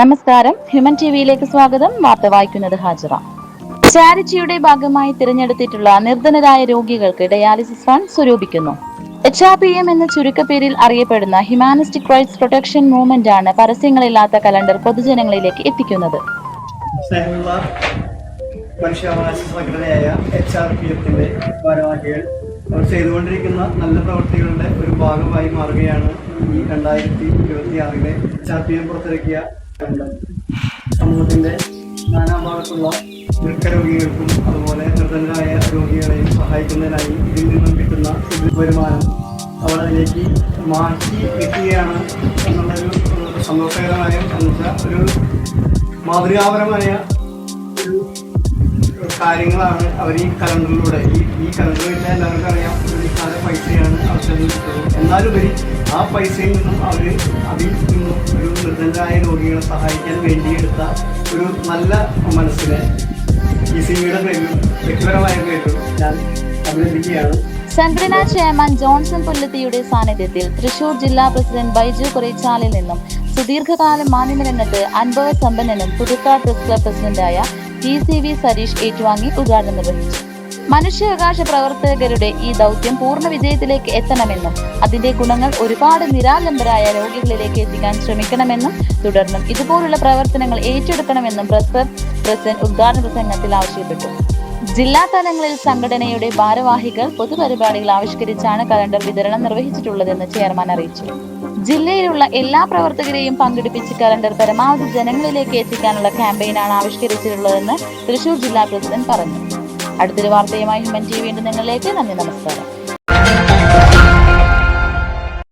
നമസ്കാരം. Human T വിയിലേക്ക് സ്വാഗതം. വാർത്ത വായിക്കുന്നത് ഹാജറ. ചാരിറ്റിയുടെ ഭാഗമായി തിരഞ്ഞെടുത്തിട്ടുള്ള നിർധനരായ രോഗികൾക്ക് ഡയാലിസിസ് ഫണ്ട് സ്വരൂപിക്കുന്നു. എച്ച് ആർ പി എം എന്ന ചുരുക്കപ്പേരിൽ അറിയപ്പെടുന്ന ഹ്യൂമാനിസ്റ്റിക് റൈറ്റ്സ് പ്രൊട്ടക്ഷൻ മൂവ്മെന്റ് ആണ് പരസ്യങ്ങളില്ലാത്ത കലണ്ടർ പൊതുജനങ്ങളിലേക്ക് എത്തിക്കുന്നത്. മനുഷ്യാവകാശ സംഘടനയായ എച്ച് ആർ പി എഫിന്റെ ഭാരവാഹികൾ ചെയ്തുകൊണ്ടിരിക്കുന്ന നല്ല പ്രവൃത്തികളുടെ ഒരു ഭാഗമായി മാറുകയാണ് ഈ രണ്ടായിരത്തി ഇരുപത്തി ആറിലെ എച്ച് ആർ പി എം പുറത്തിറക്കിയ. സമൂഹത്തിന്റെ നാനാഭാഗത്തുള്ള വൃക്കരോഗികൾക്കും അതുപോലെ നിർദ്ധനരായ രോഗികളെയും സഹായിക്കുന്നതിനായി ഇതിൽ നിന്നും കിട്ടുന്ന വരുമാനം അവർ മാറ്റി കിട്ടുകയാണ് എന്നുള്ളൊരു സന്തോഷകരമായ ഒരു മാതൃകാപരമായ ഒരു കാര്യങ്ങളാണ് അവർ ഈ കലണ്ടറിലൂടെ ഈ ഈ വെച്ചാൽ എല്ലാവർക്കും അറിയാം ഒരു പൈസയാണ് അവർ കിട്ടുന്നത് എന്നാലുപരി ആ പൈസയിൽ നിന്നും അവർ അതിൽ നിർദ്ധനരായ രോഗികളെ സഹായിക്കാൻ വേണ്ടി എടുത്ത ഒരു നല്ല മനസ്സിനെ ഈ സിനിമയുടെ പേരിലും വ്യക്തിപരമായ പേരിലും ഞാൻ അഭിനന്ദിക്കുകയാണ്. സെൻട്രിന ചെയർമാൻ ജോൺസൺ പുല്ലത്തിയുടെ സാന്നിധ്യത്തിൽ തൃശൂർ ജില്ലാ പ്രസിഡന്റ് ബൈജു കുറേച്ചാലിൽ നിന്നും സുദീർഘകാലം മാധ്യമരംഗത്ത് അനുഭവ സമ്പന്നനും പുതുക്കാട് പ്രസ് ക്ലബ് പ്രസിഡന്റായ ടി സി വി സരീഷ് ഏറ്റുവാങ്ങി ഉദ്ഘാടനം നിർവഹിച്ചു. മനുഷ്യാവകാശ പ്രവർത്തകരുടെ ഈ ദൗത്യം പൂർണ വിജയത്തിലേക്ക് എത്തണമെന്നും അതിന്റെ ഗുണങ്ങൾ ഒരുപാട് നിരാലംബരായ രോഗികളിലേക്ക് എത്തിക്കാൻ ശ്രമിക്കണമെന്നും തുടർന്നും ഇതുപോലുള്ള പ്രവർത്തനങ്ങൾ ഏറ്റെടുക്കണമെന്നും പ്രസിഡന്റ് ഉദ്ഘാടന പ്രസംഗത്തിൽ ആവശ്യപ്പെട്ടു. ജില്ലാ തലങ്ങളിൽ സംഘടനയുടെ ഭാരവാഹികൾ പൊതുപരിപാടികൾ ആവിഷ്കരിച്ചാണ് കലണ്ടർ വിതരണം നിർവഹിച്ചിട്ടുള്ളതെന്ന് ചെയർമാൻ അറിയിച്ചു. ജില്ലയിലുള്ള എല്ലാ പ്രവർത്തകരെയും പങ്കെടുപ്പിച്ച് കലണ്ടർ പരമാവധി ജനങ്ങളിലേക്ക് എത്തിക്കാനുള്ള ക്യാമ്പയിനാണ് ആവിഷ്കരിച്ചിട്ടുള്ളതെന്ന് തൃശൂർ ജില്ലാ പ്രസിഡന്റ് പറഞ്ഞു. അടുത്തൊരു വാർത്തയുമായി ഹ്യൂമൻ ടി വീണ്ടും നിങ്ങളിലേക്ക്. നന്ദി നമസ്കാരം.